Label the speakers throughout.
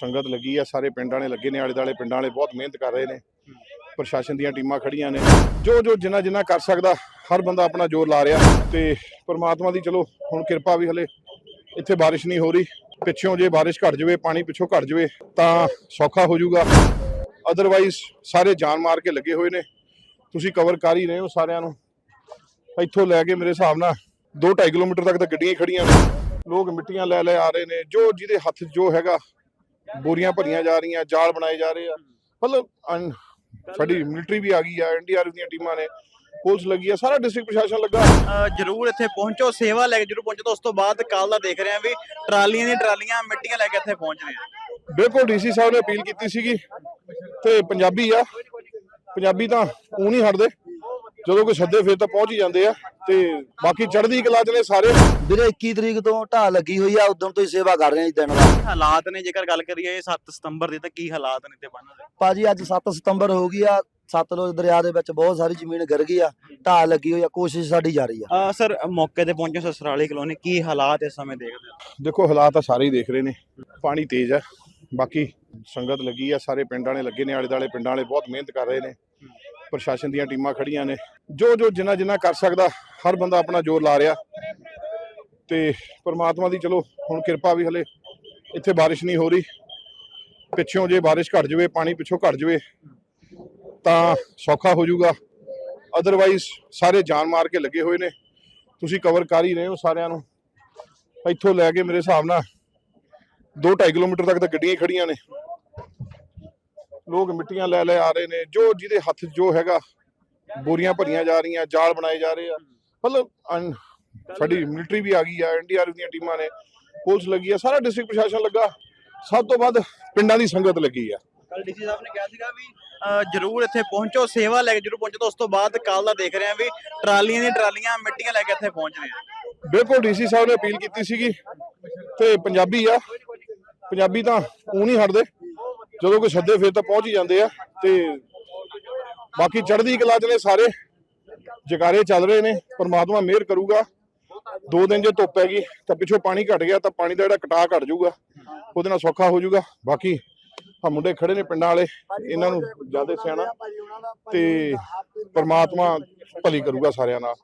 Speaker 1: ਸੰਗਤ ਲੱਗੀ ਆ, ਸਾਰੇ ਪਿੰਡ ਵਾਲੇ ਲੱਗੇ ਨੇ, ਆਲੇ ਦਾਲੇ ਪਿੰਡਾਂ ਵਾਲੇ ਬਹੁਤ ਮਿਹਨਤ ਕਰ ਰਹੇ ਨੇ। ਪ੍ਰਸ਼ਾਸਨ ਦੀਆਂ ਟੀਮਾਂ ਖੜੀਆਂ ਨੇ। ਜੋ ਜੋ ਜਿੰਨਾ ਜਿੰਨਾ ਕਰ ਸਕਦਾ, ਹਰ ਬੰਦਾ ਆਪਣਾ ਜ਼ੋਰ ਲਾ ਰਿਹਾ। ਤੇ ਪਰਮਾਤਮਾ ਦੀ ਚਲੋ, ਹੁਣ ਕਿਰਪਾ ਵੀ ਹਲੇ ਇੱਥੇ ਬਾਰਿਸ਼ ਨਹੀਂ ਹੋ ਰਹੀ। ਪਿੱਛੋਂ ਜੇ ਬਾਰਿਸ਼ ਘਟ ਜਾਵੇ, ਪਾਣੀ ਪਿੱਛੋਂ ਘਟ ਜਾਵੇ, ਤਾਂ ਸੌਖਾ ਹੋ ਜਾਊਗਾ। ਅਦਰਵਾਈਜ਼ ਸਾਰੇ ਜਾਨ ਮਾਰ ਕੇ ਲੱਗੇ ਹੋਏ ਨੇ। ਤੁਸੀਂ ਕਵਰ ਕਰ ਹੀ ਰਹੇ ਹੋ ਸਾਰਿਆਂ ਨੂੰ। ਇੱਥੋਂ ਲੈ ਕੇ ਮੇਰੇ ਹਿਸਾਬ ਨਾਲ 2.5 ਕਿਲੋਮੀਟਰ ਤੱਕ ਤਾਂ ਗੱਡੀਆਂ ਹੀ ਖੜੀਆਂ ਨੇ। ਲੋਕ ਮਿੱਟੀਆਂ ਲੈ ਲੈ ਆ ਰਹੇ ਨੇ। ਜੋ ਜਿਹਦੇ ਹੱਥ ਜੋ ਹੈਗਾ ਬੋਰੀਆਂ ਭਰੀਆਂ ਜਾ ਰਹੀਆਂ ਜਾਲ ਬਣਾਏ ਜਾ ਰਹੇ ਆ। ਮਤਲਬ ਸਾਡੀ ਮਿਲਟਰੀ ਵੀ ਆ ਗਈ ਆ ਐਨਡੀਆਰਐਫ ਦੀਆਂ ਟੀਮਾਂ ਨੇ ਪੁਲਿਸ ਲੱਗੀ ਆ ਸਾਰਾ ਡਿਸਟ੍ਰਿਕਟ ਪ੍ਰਸ਼ਾਸਨ ਲੱਗਾ।
Speaker 2: ਜਰੂਰ ਇੱਥੇ ਪਹੁੰਚੋ ਸੇਵਾ ਲੈ ਕੇ ਜਰੂਰ ਪਹੁੰਚੋ। ਤਾਂ ਉਸ ਤੋਂ ਬਾਅਦ ਕੱਲ ਦਾ ਦੇਖ ਰਹੇ ਹਾਂ ਵੀ ਟਰਾਲੀਆਂ ਦੀਆਂ ਟਰਾਲੀਆਂ ਮਿੱਟੀਆਂ ਲੈ ਕੇ ਇੱਥੇ ਪਹੁੰਚ ਰਹੀਆਂ
Speaker 1: ਬਿਲਕੁਲ ਡੀਸੀ ਸਾਹਿਬ ਨੇ ਅਪੀਲ ਕੀਤੀ ਸੀਗੀ ਤੇ ਪੰਜਾਬੀ ਆ ਪੰਜਾਬੀ ਤਾਂ ਉਹ ਨਹੀਂ ਹਟਦੇ। ਜਦੋਂ ਕੋਈ ਸੱਦੇ ਫਿਰ ਤਾਂ ਪਹੁੰਚ ਹੀ ਜਾਂਦੇ ਆ ਤੇ ਬਾਕੀ ਚੜ੍ਹਦੀ ਕਲਾ ਚ ਨੇ ਸਾਰੇ।
Speaker 3: ਵੀਰੇ 21 ਤਰੀਕ ਤੋਂ ਢਾਹ ਲੱਗੀ ਹੋਈ ਆ ਉਦੋਂ ਤੋਂ ਹੀ ਸੇਵਾ ਕਰ ਰਹੇ ਆ ਜੀ ਦਿਨ ਰਾਤ।
Speaker 2: ਹਾਲਾਤ ਨੇ? ਜੇਕਰ ਗੱਲ ਕਰੀਏ 7 ਸਤੰਬਰ ਦੀ ਤਾਂ ਕੀ ਹਾਲਾਤ ਨੇ ਤੇ ਬੰਨ ਦੇ?
Speaker 3: ਭਾਜੀ ਅੱਜ 7 ਸਤੰਬਰ ਹੋ ਗਈ ਆ ਸਤਲੁਜ ਦਰਿਆ ਦੇ ਵਿੱਚ ਬਹੁਤ ਸਾਰੀ ਜ਼ਮੀਨ ਗਿਰ ਗਈ ਆ ਢਾਹ ਲੱਗੀ ਹੋਈ ਆ ਕੋਸ਼ਿਸ਼ ਸਾਡੀ ਜਾਰੀ ਆ।
Speaker 2: ਸਰ ਮੌਕੇ ਤੇ ਪਹੁੰਚੇ ਸਸਰਾਲੀ ਕਲੋਨੀ ਕੀ ਹਾਲਾਤ ਇਸ ਸਮੇਂ ਦੇਖਦੇ ਹੋ?
Speaker 1: ਦੇਖੋ ਹਾਲਾਤ ਤਾਂ ਸਾਰੇ ਹੀ ਦੇਖ ਰਹੇ ਨੇ। ਪਾਣੀ ਤੇਜ਼ ਆ ਬਾਕੀ ਸੰਗਤ ਲੱਗੀ ਆ ਸਾਰੇ ਪਿੰਡ ਵਾਲੇ ਲੱਗੇ ਨੇ ਆਲੇ ਦਾਲੇ ਪਿੰਡਾਂ ਵਾਲੇ ਬਹੁਤ ਮਿਹਨਤ ਕਰ ਰਹੇ ਨੇ। ਪ੍ਰਸ਼ਾਸਨ ਦੀਆਂ ਟੀਮਾਂ ਖੜੀਆਂ ਨੇ। ਜੋ ਜੋ ਜਿੰਨਾ ਜਿੰਨਾ ਕਰ ਸਕਦਾ, ਹਰ ਬੰਦਾ ਆਪਣਾ ਜ਼ੋਰ ਲਾ ਰਿਹਾ। ਤੇ ਪਰਮਾਤਮਾ ਦੀ ਚਲੋ, ਹੁਣ ਕਿਰਪਾ ਵੀ ਹਲੇ ਇੱਥੇ ਬਾਰਿਸ਼ ਨਹੀਂ ਹੋ ਰਹੀ। ਪਿੱਛੋਂ ਜੇ ਬਾਰਿਸ਼ ਘਟ ਜਾਵੇ, ਪਾਣੀ ਪਿੱਛੋਂ ਘਟ ਜਾਵੇ, ਤਾਂ ਸੌਖਾ ਹੋ ਜਾਊਗਾ। ਅਦਰਵਾਈਜ਼ ਸਾਰੇ ਜਾਨ ਮਾਰ ਕੇ ਲੱਗੇ ਹੋਏ ਨੇ। ਤੁਸੀਂ ਕਵਰ ਕਰ ਹੀ ਰਹੇ ਹੋ ਸਾਰਿਆਂ ਨੂੰ। ਇੱਥੋਂ ਲੈ ਕੇ ਮੇਰੇ ਹਿਸਾਬ ਨਾਲ 2.5 ਕਿਲੋਮੀਟਰ ਤੱਕ ਤਾਂ ਗੱਡੀਆਂ ਹੀ ਖੜੀਆਂ ਨੇ। ਲੋਕ ਮਿੱਟੀਆਂ ਲੈ ਲੈ ਆ ਰਹੇ ਨੇ ਜੋ ਜਿਹਦੇ ਹੱਥ ਜੋ ਹੈਗਾ ਬੋਰੀਆਂ ਭਰੀਆਂ ਜਾ ਰਹੀਆਂ ਜਾਲ ਬਣਾਏ ਜਾ ਰਹੇ ਆ। ਮਤਲਬ ਸਾਡੀ ਮਿਲਟਰੀ ਵੀ ਆ ਗਈ ਆ ਐਨਡੀਆਰਐਫ ਦੀਆਂ ਟੀਮਾਂ ਨੇ ਪੁਲਿਸ ਲੱਗੀ ਆ ਸਾਰਾ ਡਿਸਟ੍ਰਿਕਟ ਪ੍ਰਸ਼ਾਸਨ ਲੱਗਾ। ਸਭ ਤੋਂ ਵੱਧ ਪਿੰਡਾਂ ਦੀ ਸੰਗਤ ਲੱਗੀ ਆ।
Speaker 2: ਕੱਲ ਡੀਸੀ ਸਾਹਿਬ ਨੇ ਕਿਹਾ ਸੀਗਾ ਵੀ ਜਰੂਰ ਇੱਥੇ ਪਹੁੰਚੋ ਸੇਵਾ ਲੈ ਕੇ ਜਰੂਰ ਪਹੁੰਚੋ ਉਸ ਤੋਂ ਬਾਅਦ ਕੱਲ ਦਾ ਦੇਖ ਰਹੇ ਹਾਂ ਵੀ ਟਰਾਲੀਆਂ ਦੀਆਂ ਟਰਾਲੀਆਂ ਮਿੱਟੀਆਂ ਲੈ ਕੇ ਇੱਥੇ ਪਹੁੰਚ ਰਹੀਆਂ
Speaker 1: ਬਿਲਕੁਲ ਡੀਸੀ ਸਾਹਿਬ ਨੇ ਅਪੀਲ ਕੀਤੀ ਸੀਗੀ ਤੇ ਪੰਜਾਬੀ ਆ। ਪੰਜਾਬੀ ਤਾਂ ਉਹ ਨਹੀਂ ਹਟਦੇ। ਜਦੋਂ ਕੋਈ ਸੱਦੇ ਫਿਰ ਤਾਂ ਪਹੁੰਚ ਹੀ ਜਾਂਦੇ ਆ ਤੇ ਬਾਕੀ ਚੜ੍ਹਦੀ ਕਲਾ ਚ ਨੇ ਸਾਰੇ। ਜਕਾਰੇ ਚੱਲ ਰਹੇ ਨੇ, ਪਰਮਾਤਮਾ ਮਿਹਰ ਕਰੂਗਾ। ਦੋ ਦਿਨ ਜੇ ਧੁੱਪ ਹੈਗੀ, ਤਾਂ ਪਿੱਛੋਂ ਪਾਣੀ ਘਟ ਗਿਆ, ਤਾਂ ਪਾਣੀ ਦਾ ਜਿਹੜਾ ਕਟਾਅ ਘਟ ਜਾਊਗਾ, ਉਹਦੇ ਨਾਲ ਸੌਖਾ ਹੋ ਜਾਊਗਾ। ਬਾਕੀ ਆ ਮੁੰਡੇ ਖੜੇ ਨੇ ਪਿੰਡਾਂ ਵਾਲੇ, ਇਹਨਾਂ ਨੂੰ ਜ਼ਿਆਦਾ ਸਿਆਣਾ ਤੇ ਪਰਮਾਤਮਾ ਭਲੀ ਕਰੂਗਾ ਸਾਰਿਆਂ ਨਾਲ।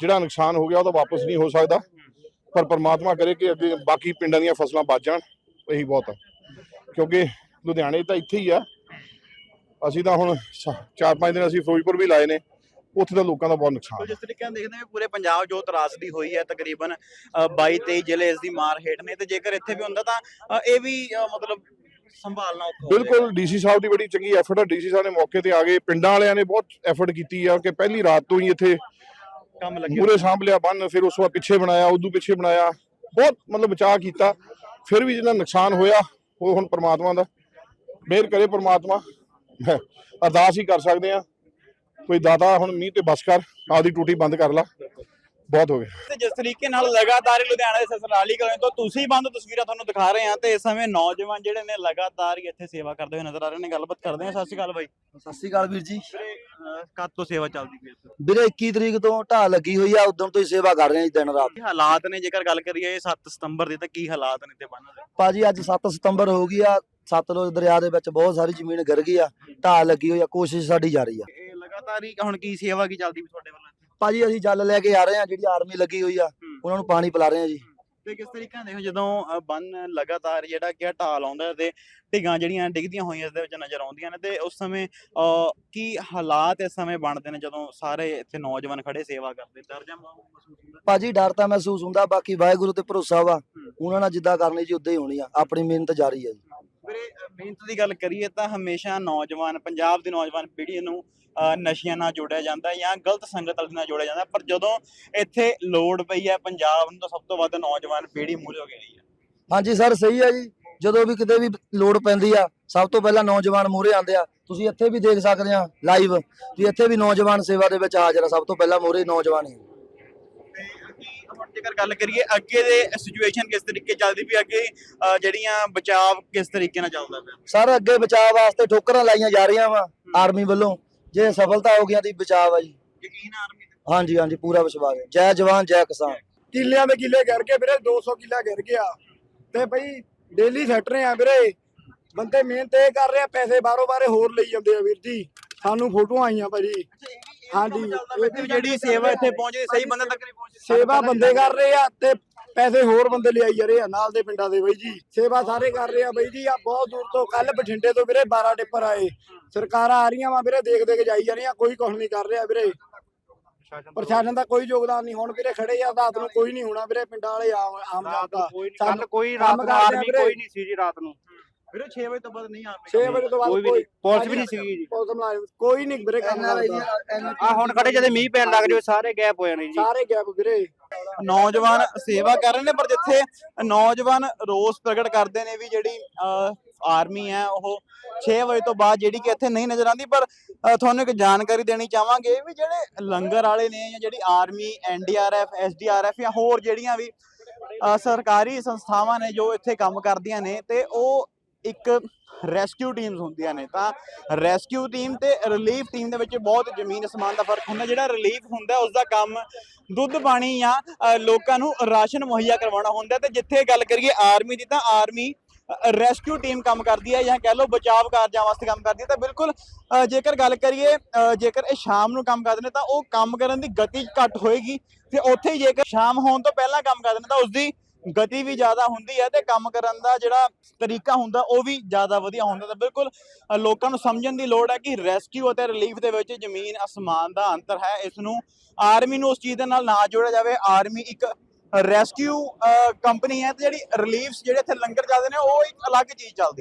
Speaker 1: ਜਿਹੜਾ ਨੁਕਸਾਨ ਹੋ ਗਿਆ, ਉਹ ਤਾਂ ਵਾਪਸ ਨਹੀਂ ਹੋ ਸਕਦਾ। ਪਰ ਪਰਮਾਤਮਾ ਕਰੇ ਕਿ ਅੱਗੇ ਬਾਕੀ ਪਿੰਡਾਂ ਦੀਆਂ ਫਸਲਾਂ ਬਚ ਜਾਣ, ਇਹੀ ਬਹੁਤ ਆ। ਕਿਉਂਕਿ ਲੁਧਿਆਣੇ ਤਾਂ ਇੱਥੇ ਹੀ ਆ। ਅਸੀਂ ਤਾਂ ਹੁਣ ਸ- ਚਾਰ ਪੰਜ ਦਿਨ ਅਸੀਂ ਫਿਰੋਜ਼ਪੁਰ ਵੀ ਲਾਏ ਨੇ। ਉੱਥੇ ਤਾਂ ਲੋਕਾਂ ਦਾ ਬਹੁਤ ਨੁਕਸਾਨ
Speaker 2: ਜਿਸ ਤਰੀਕੇ ਨਾਲ ਦੇਖਦੇ ਵੀ ਪੂਰੇ ਪੰਜਾਬ ਜੋ ਤਰਾਸਦੀ ਹੋਈ ਹੈ ਤਕਰੀਬਨ ਅ, 22 23 ਜ਼ਿਲ੍ਹੇ ਇਸ ਦੀ ਮਾਰ ਹੇਠ ਨੇ ਤੇ ਜੇਕਰ ਇੱਥੇ ਵੀ ਹੁੰਦਾ ਤਾਂ ਇਹ ਵੀ ਮਤਲਬ ਸੰਭਾਲਣਾ ਔਖਾ।
Speaker 1: ਬਿਲਕੁਲ ਡੀਸੀ ਸਾਹਿਬ ਦੀ ਬੜੀ ਚੰਗੀ ਐਫਰਟ ਹੈ ਡੀਸੀ ਸਾਹਿਬ ਨੇ ਮੌਕੇ ਤੇ ਆ ਗਏ ਪਿੰਡਾਂ ਵਾਲਿਆਂ ਨੇ ਬਹੁਤ ਐਫਰਟ ਕੀਤੀ ਆ ਕਿ ਪਹਿਲੀ ਰਾਤ ਤੋਂ ਹੀ ਇੱਥੇ
Speaker 2: ਕੰਮ ਲੱਗੇ
Speaker 1: ਮੂਰੇ ਸਾਂਭ ਲਿਆ ਬੰਨ ਫਿਰ ਉਸ ਤੋਂ ਪਿੱਛੇ ਬਣਾਇਆ ਉਦੋਂ ਪਿੱਛੇ ਬਣਾਇਆ। ਬਹੁਤ ਮਤਲਬ ਬਚਾਅ ਕੀਤਾ। ਫਿਰ ਵੀ ਜਿਹੜਾ ਨੁਕਸਾਨ ਹੋਇਆ ਉਹ ਹੁਣ ਪ੍ਰਮਾਤਮਾ ਦਾ। ਮਿਹਰ ਕਰੇ ਪ੍ਰਮਾਤਮਾ। ਅਰਦਾਸ ਹੀ ਕਰ ਸਕਦੇ ਆ ਕੋਈ ਦਾਤਾ ਹੁਣ ਮੀਂਹ ਤੇ ਬਸ ਕਰ ਆਪਦੀ ਟੂਟੀ ਬੰਦ ਕਰ ਲਾ। ਬਹੁਤ ਹੋ ਗਿਆ।
Speaker 2: ਤੇ ਜਿਸ ਤਰੀਕੇ ਨਾਲ ਲਗਾਤਾਰ ਹੀ ਲੁਧਿਆਣਾ ਦੇ ਸਸਰਾਲੀ ਕਲੋਨੀ ਤੋਂ ਤੁਸੀਂ ਬੰਦ ਤਸਵੀਰਾਂ ਤੁਹਾਨੂੰ ਦਿਖਾ ਰਹੇ ਹਾਂ ਤੇ ਇਸ ਸਮੇਂ ਨੌਜਵਾਨ ਜਿਹੜੇ ਨੇ ਲਗਾਤਾਰ ਹੀ ਇੱਥੇ ਸੇਵਾ ਕਰਦੇ ਹੋਏ ਨਜ਼ਰ ਆ ਰਹੇ ਨੇ। ਗੱਲਬਾਤ ਕਰਦੇ ਹਾਂ। ਸਤਿ ਸ਼੍ਰੀ ਅਕਾਲ ਬਾਈ।
Speaker 3: ਸਤਿ ਸ਼੍ਰੀ ਅਕਾਲ ਵੀਰ ਜੀ।
Speaker 2: ਕਦ ਤੋਂ ਸੇਵਾ ਚੱਲਦੀ ਪਈ ਹੈ?
Speaker 3: ਵੀਰੇ 21 ਤਰੀਕ ਤੋਂ ਢਾਹ ਲੱਗੀ ਹੋਈ ਆ ਉਦੋਂ ਤੋਂ ਹੀ ਸੇਵਾ ਕਰ ਰਹੇ ਆ ਜੀ ਦਿਨ ਰਾਤ।
Speaker 2: ਕੀ ਹਾਲਾਤ ਨੇ? ਜੇਕਰ ਗੱਲ ਕਰੀਏ 7 ਸਤੰਬਰ ਦੀ ਤਾਂ ਕੀ ਹਾਲਾਤ ਨੇ ਤੇ ਬੰਨ ਦੇ?
Speaker 3: ਭਾਜੀ ਅੱਜ 7 ਸਤੰਬਰ ਹੋ ਗਈ ਆ। ਸਤਲੁਜ ਦਰਿਆ ਦੇ ਵਿੱਚ ਬਹੁਤ ਸਾਰੀ ਜ਼ਮੀਨ ਗਿਰ ਗਈ ਆ ਢਾਹ ਲੱਗੀ ਹੋਈ ਆ ਕੋਸ਼ਿਸ਼ ਸਾਡੀ ਜਾਰੀ ਆ।
Speaker 2: ਇਹ ਲਗਾਤਾਰ ਹੀ ਹੁਣ ਕੀ ਸੇਵਾ ਕੀ ਚੱਲਦੀ ਪਈ ਤੁਹਾਡੇ ਵੱਲੋਂ
Speaker 3: ਭਾਜੀ ਅਸੀਂ ਜਲ ਲੈ ਕੇ ਆ ਰਹੇ ਆ ਜਿਹੜੀ ਆਰਮੀ ਲੱਗੀ ਹੋਈ ਆ ਉਹਨਾਂ ਨੂੰ ਪਾਣੀ ਪਿਲਾ ਰਹੇ ਆ ਜੀ।
Speaker 2: ਤੇ ਕਿਸ ਤਰੀਕੇ ਨਾਲ ਦੇਖੋ ਜਦੋਂ ਬੰਨ ਲਗਾਤਾਰ ਜਿਹੜਾ ਕਿ ਢਾਲ ਆਉਂਦਾ ਹੈ ਤੇ ਢਿੱਗਾਂ ਜਿਹੜੀਆਂ ਡਿੱਗਦੀਆਂ ਹੋਈਆਂ ਇਸ ਦੇ ਵਿੱਚ ਨਜ਼ਰ ਆਉਂਦੀਆਂ ਨੇ ਤੇ ਉਸ ਸਮੇਂ ਕੀ ਹਾਲਾਤ ਇਸ ਸਮੇਂ ਬਣਦੇ ਨੇ ਜਦੋਂ ਸਾਰੇ ਇੱਥੇ ਨੌਜਵਾਨ ਖੜੇ ਸੇਵਾ ਕਰਦੇ? ਡਰ ਜਾਂ ਮਹਿਸੂਸ ਹੁੰਦਾ?
Speaker 3: ਭਾਜੀ ਡਰ ਤਾਂ ਮਹਿਸੂਸ ਹੁੰਦਾ ਬਾਕੀ ਵਾਹਿਗੁਰੂ ਤੇ ਭਰੋਸਾ ਵਾ। ਉਹਨਾਂ ਨਾਲ ਜਿੱਦਾਂ ਕਰਨੀ ਜੀ ਉਦਾਂ ਹੀ ਹੋਣੀ ਆ ਆਪਣੀ ਮਿਹਨਤ ਜਾਰੀ ਆ ਜੀ।
Speaker 2: ਵੀਰੇ ਮਿਹਨਤ ਦੀ ਗੱਲ ਕਰੀਏ ਤਾਂ ਹਮੇਸ਼ਾ ਨੌਜਵਾਨ, ਪੰਜਾਬ ਦੀ ਨੌਜਵਾਨ ਪੀੜ੍ਹੀ ਨੂੰ ਨਸ਼ਿਆਂ ਨਾਲ ਜੋੜਿਆ ਜਾਂਦਾ ਜਾਂ ਗਲਤ ਸੰਗਤ ਨਾਲ ਜੋੜਿਆ ਜਾਂਦਾ, ਪਰ ਜਦੋਂ ਇੱਥੇ ਲੋੜ ਪਈ ਹੈ ਪੰਜਾਬ ਨੂੰ ਤਾਂ ਸਭ ਤੋਂ ਵੱਧ ਨੌਜਵਾਨ ਪੀੜ੍ਹੀ ਮੂਹਰੇ ਹੋ ਗਈ ਹੈ।
Speaker 3: ਹਾਂਜੀ ਸਰ, ਸਹੀ ਆ ਜੀ। ਜਦੋਂ ਵੀ ਕਿਤੇ ਵੀ ਲੋੜ ਪੈਂਦੀ ਆ, ਸਭ ਤੋਂ ਪਹਿਲਾਂ ਨੌਜਵਾਨ ਮੂਹਰੇ ਆਉਂਦੇ ਆ। ਤੁਸੀਂ ਇੱਥੇ ਵੀ ਦੇਖ ਸਕਦੇ ਆ ਲਾਈਵ ਵੀ ਇੱਥੇ ਵੀ ਨੌਜਵਾਨ ਸੇਵਾ ਦੇ ਵਿੱਚ ਹਾਜ਼ਰ ਆ ਸਭ ਤੋਂ ਪਹਿਲਾਂ ਮੂਹਰੇ ਨੌਜਵਾਨ ਹੀ।
Speaker 2: ਜੇਕਰ ਗੱਲ ਕਰੀਏ ਅੱਗੇ ਦੇ ਸਿਚੁਏਸ਼ਨ ਕਿਸ ਤਰੀਕੇ ਚੱਲਦੀ ਪਈ ਅੱਗੇ ਜਿਹੜੀਆਂ ਬਚਾਵ ਕਿਸ ਤਰੀਕੇ ਨਾਲ ਚੱਲਦਾ ਪਿਆ?
Speaker 3: ਸਰ ਅੱਗੇ ਬਚਾਅ ਵਾਸਤੇ ਠੋਕਰਾਂ ਲਾਈਆਂ ਜਾ ਰਹੀਆਂ ਵਾ ਆਰਮੀ ਵੱਲੋਂ। ਜੇ ਸਫਲਤਾ ਹੋ ਗਿਆ ਤਾਂ ਬਚਾਅ ਆ ਜੀ।
Speaker 2: ਯਕੀਨ ਆਰਮੀ ਤੇ?
Speaker 3: ਹਾਂਜੀ ਹਾਂਜੀ ਪੂਰਾ ਵਿਸ਼ਵਾਸ ਹੈ। ਜੈ ਜਵਾਨ ਜੈ ਕਿਸਾਨ।
Speaker 4: ਕਿੱਲਿਆਂ ਦੇ ਕਿੱਲੇ ਗਿਰ ਕੇ ਵੀਰੇ 200 ਕਿੱਲਾ ਗਿਰ ਗਿਆ। ਤੇ ਬਈ ਡੇਲੀ ਸੈਟ ਰਹੇ ਆ ਵੀਰੇ। ਬੰਦੇ ਮਿਹਨਤ ਇਹ ਕਰ ਰਹੇ ਆ ਪੈਸੇ ਬਾਰੋ ਬਾਰੇ ਹੋਰ ਲਈ ਜਾਂਦੇ ਆ ਵੀਰ ਜੀ। ਸਾਨੂੰ ਫੋਟੋਆਂ ਆਈਆਂ ਭਾਜੀ। ਹਾਂਜੀ
Speaker 2: ਇੱਥੇ ਜਿਹੜੀ ਸੇਵਾ ਇੱਥੇ ਪਹੁੰਚਦੀ ਸਹੀ ਬੰਦੇ ਤੱਕ ਨਹੀਂ ਪਹੁੰਚਦੀ
Speaker 4: ਸੇਵਾ ਬੰਦੇ ਕਰ ਰਹੇ ਆ ਤੇ ਪੈਸੇ ਹੋਰ ਬੰਦੇ ਲਿਆਈ ਜਾ ਰਹੇ ਆ ਨਾਲ ਦੇ ਪਿੰਡਾਂ ਦੇ ਬਈ ਜੀ। ਸੇਵਾ ਸਾਰੇ ਕਰ ਰਹੇ ਆ ਬਈ ਜੀ ਆ ਬਹੁਤ ਦੂਰ ਤੋਂ ਕੱਲ ਬਠਿੰਡੇ ਤੋਂ ਵੀਰੇ 12 ਟਿੱਪਰ ਆਏ। ਸਰਕਾਰਾਂ ਆ ਰਹੀਆਂ ਵਾ ਵੀਰੇ ਦੇਖ ਦੇਖ ਜਾਈ ਜਾ ਰਹੀਆਂ ਕੋਈ ਕੁਝ ਨਹੀਂ ਕਰ ਰਿਹਾ ਵੀਰੇ। ਪ੍ਰਸ਼ਾਸਨ ਦਾ ਕੋਈ ਯੋਗਦਾਨ ਨਹੀਂ ਹੁਣ ਵੀਰੇ ਖੜੇ ਆ ਰਾਤ ਨੂੰ ਕੋਈ ਨਹੀਂ ਹੋਣਾ ਵੀਰੇ ਪਿੰਡਾਂ ਵਾਲੇ ਆਮ ਆਮ ਜਨਤਾ।
Speaker 5: ਕੱਲ ਕੋਈ ਰਾਤ ਆਰਮੀ। ਕੋਈ ਨਹੀਂ ਸੀ ਜੀ ਰਾਤ ਨੂੰ।
Speaker 2: ਵੀਰੇ 6 ਵਜੇ ਤੋਂ ਬਾਅਦ ਨਹੀਂ ਆ
Speaker 4: 6 ਵਜੇ ਤੋਂ ਬਾਅਦ
Speaker 5: ਕੋਈ ਪੁਲਿਸ ਵੀ ਨਹੀਂ ਸੀਗੀ ਜੀ।
Speaker 4: ਪੁਲਿਸ ਮੁਲਾਜ਼ਮ ਕੋਈ ਨਹੀਂ ਵੀਰੇ ਕੰਮ ਕਰਦਾ।
Speaker 5: ਆ ਹੁਣ ਖੜੇ ਜਦੋਂ ਮੀਂਹ ਪੈਣ ਲੱਗ ਜਾਵੇ ਸਾਰੇ ਗੈਪ ਹੋ ਜਾਣੇ ਜੀ।
Speaker 4: ਸਾਰੇ ਗੈਪ ਵੀਰੇ।
Speaker 2: ਨੌਜਵਾਨ ਸੇਵਾ ਕਰ ਰਹੇ ਨੇ ਪਰ ਜਿੱਥੇ ਨੌਜਵਾਨ ਰੋਸ ਪ੍ਰਗਟ ਕਰਦੇ ਨੇ ਵੀ ਜਿਹੜੀ ਅਹ, ਆਰਮੀ ਹੈ ਉਹ 6 ਵਜੇ ਤੋਂ ਬਾਅਦ ਜਿਹੜੀ ਕਿ ਇੱਥੇ ਨਹੀਂ ਨਜ਼ਰ ਆਉਂਦੀ ਪਰ ਅਹ, ਤੁਹਾਨੂੰ ਇੱਕ ਜਾਣਕਾਰੀ ਦੇਣੀ ਚਾਹਾਂਗੇ ਵੀ ਜਿਹੜੇ ਲੰਗਰ ਵਾਲੇ ਨੇ ਜਾਂ ਜਿਹੜੀ ਆਰਮੀ ਐਨਡੀਆਰਐਫ ਐਸਡੀਆਰਐਫ ਜਾਂ ਹੋਰ ਜਿਹੜੀਆਂ ਵੀ ਅਹ, ਸਰਕਾਰੀ ਸੰਸਥਾਵਾਂ ਨੇ ਜੋ ਇੱਥੇ ਕੰਮ ਕਰਦੀਆਂ ਨੇ ਤੇ ਉਹ ਇੱਕ ਰੈਸਕਿਊ ਟੀਮਸ ਹੁੰਦੀਆਂ ਨੇ, ਤਾਂ ਰੈਸਕਿਊ ਟੀਮ ਤੇ ਰਿਲੀਫ ਟੀਮ ਦੇ ਵਿੱਚ ਬਹੁਤ ਜ਼ਮੀਨ ਅਸਮਾਨ ਦਾ ਫ਼ਰਕ ਹੁੰਦਾ, ਜਿਹੜਾ ਰਿਲੀਫ ਹੁੰਦਾ ਉਸ ਦਾ ਕੰਮ ਦੁੱਧ, ਪਾਣੀ ਜਾਂ ਲੋਕਾਂ ਨੂੰ ਰਾਸ਼ਨ ਮੁਹੱਈਆ ਕਰਵਾਉਣਾ ਹੁੰਦਾ ਤੇ ਜਿੱਥੇ ਗੱਲ ਕਰੀਏ ਆਰਮੀ ਦੀ, ਤਾਂ ਆਰਮੀ ਰੈਸਕਿਊ ਟੀਮ ਕੰਮ ਕਰਦੀ ਹੈ ਜਾਂ ਕਹਿ ਲਓ ਬਚਾਵ ਕਾਰਜਾਂ ਵਾਸਤੇ ਕੰਮ ਕਰਦੀ ਹੈ। ਤਾਂ ਬਿਲਕੁਲ ਜੇਕਰ ਗੱਲ ਕਰੀਏ ਜੇਕਰ ਇਹ ਸ਼ਾਮ ਨੂੰ ਕੰਮ ਕਰਦੇ ਨੇ, ਤਾਂ ਉਹ ਕੰਮ ਕਰਨ ਦੀ ਗਤੀ ਘੱਟ ਹੋਏਗੀ। ਤੇ ਉੱਥੇ ਹੀ ਜੇਕਰ ਸ਼ਾਮ ਹੋਣ ਤੋਂ ਪਹਿਲਾਂ ਕੰਮ ਕਰਦੇ ਨੇ, ਤਾਂ ਉਸਦੀ ਗਤੀ ਵੀ ਜ਼ਿਆਦਾ ਹੁੰਦੀ ਹੈ ਤੇ ਕੰਮ ਕਰਨ ਦਾ ਜਿਹੜਾ ਤਰੀਕਾ ਹੁੰਦਾ, ਉਹ ਵੀ ਜ਼ਿਆਦਾ ਵਧੀਆ ਹੁੰਦਾ। ਤਾਂ ਬਿਲਕੁਲ ਲੋਕਾਂ ਨੂੰ ਸਮਝਣ ਦੀ ਲੋੜ ਹੈ ਕਿ ਰੈਸਕਿਊ ਅਤੇ ਰਿਲੀਫ ਦੇ ਵਿੱਚ ਜ਼ਮੀਨ ਅਸਮਾਨ ਦਾ ਅੰਤਰ ਹੈ। ਇਸ ਨੂੰ ਆਰਮੀ ਨੂੰ ਉਸ ਚੀਜ਼ ਦੇ ਨਾਲ ਨਾ ਜੋੜਿਆ ਜਾਵੇ। ਆਰਮੀ ਇੱਕ ਰੈਸਕਿਊ ਕੰਪਨੀ ਹੈ ਤੇ ਜਿਹੜੀ ਰਿਲੀਫਸ ਜਿਹੜੇ ਇੱਥੇ ਲੰਗਰ ਚੱਲਦੇ ਨੇ, ਉਹ ਇੱਕ ਅਲੱਗ ਚੀਜ਼ ਚੱਲਦੀ ਹੈ।